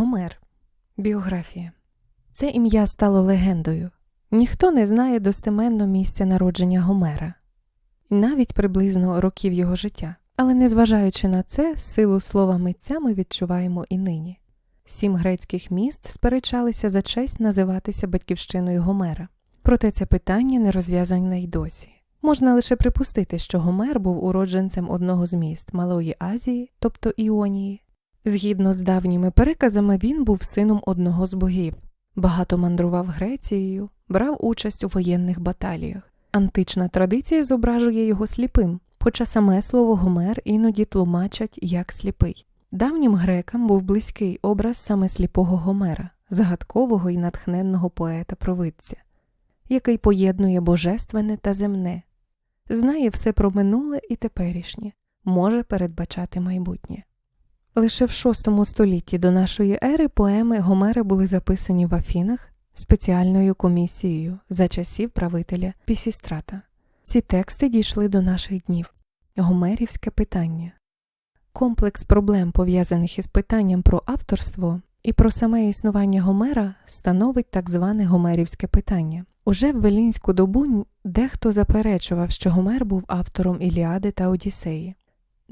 Гомер. Біографія. Це ім'я стало легендою. Ніхто не знає достеменно місця народження Гомера, навіть приблизно років його життя. Але незважаючи на це, силу слова митця ми відчуваємо і нині. Сім грецьких міст сперечалися за честь називатися батьківщиною Гомера. Проте це питання не розв'язане й досі. Можна лише припустити, що Гомер був уродженцем одного з міст Малої Азії, тобто Іонії. Згідно з давніми переказами, він був сином одного з богів, багато мандрував Грецією, брав участь у воєнних баталіях. Антична традиція зображує його сліпим, хоча саме слово Гомер іноді тлумачать як сліпий. Давнім грекам був близький образ саме сліпого Гомера, загадкового і натхненного поета-провидця, який поєднує божественне та земне, знає все про минуле і теперішнє, може передбачати майбутнє. Лише в VI столітті до нашої ери поеми Гомера були записані в Афінах спеціальною комісією за часів правителя Пісістрата. Ці тексти дійшли до наших днів. Гомерівське питання. Комплекс проблем, пов'язаних із питанням про авторство і про саме існування Гомера, становить так зване Гомерівське питання. Уже в Велінську добу дехто заперечував, що Гомер був автором Іліади та Одіссеї.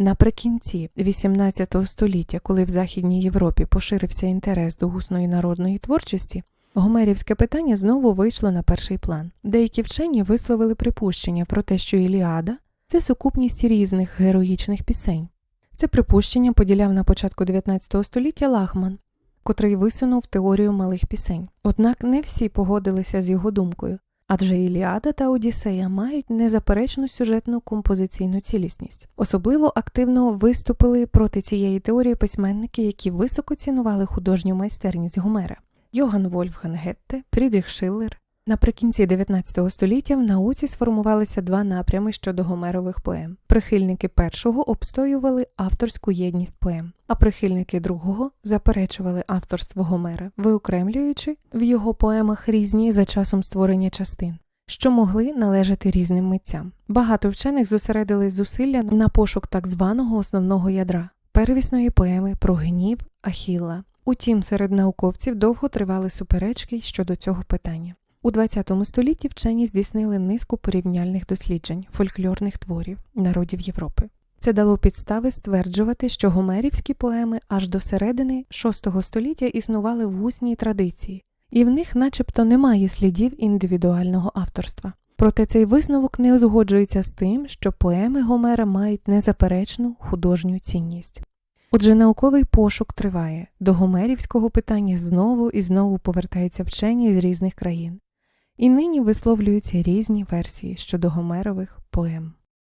Наприкінці XVIII століття, коли в Західній Європі поширився інтерес до гусної народної творчості, Гомерівське питання знову вийшло на перший план. Деякі вчені висловили припущення про те, що Іліада це сукупність різних героїчних пісень. Це припущення поділяв на початку 19 століття Лахман, котрий висунув теорію малих пісень. Однак не всі погодилися з його думкою, адже Іліада та Одіссея мають незаперечну сюжетну композиційну цілісність. Особливо активно виступили проти цієї теорії письменники, які високо цінували художню майстерність Гомера. Йоган Вольфган Гетте, Фрідріх Шиллер. Наприкінці 19 століття в науці сформувалися два напрями щодо Гомерових поем. Прихильники першого обстоювали авторську єдність поем, а прихильники другого заперечували авторство Гомера, виокремлюючи в його поемах різні за часом створення частин. Що могли належати різним митцям. Багато вчених зосередили зусилля на пошук так званого основного ядра первісної поеми про гнів Ахілла. Утім, серед науковців довго тривали суперечки щодо цього питання. У ХХ столітті вчені здійснили низку порівняльних досліджень фольклорних творів народів Європи. Це дало підстави стверджувати, що гомерівські поеми аж до середини VI століття існували в усній традиції, і в них, начебто, немає слідів індивідуального авторства. Проте цей висновок не узгоджується з тим, що поеми Гомера мають незаперечну художню цінність. Отже, науковий пошук триває. До гомерівського питання знову і знову повертаються вчені з різних країн. І нині висловлюються різні версії щодо Гомерових поем.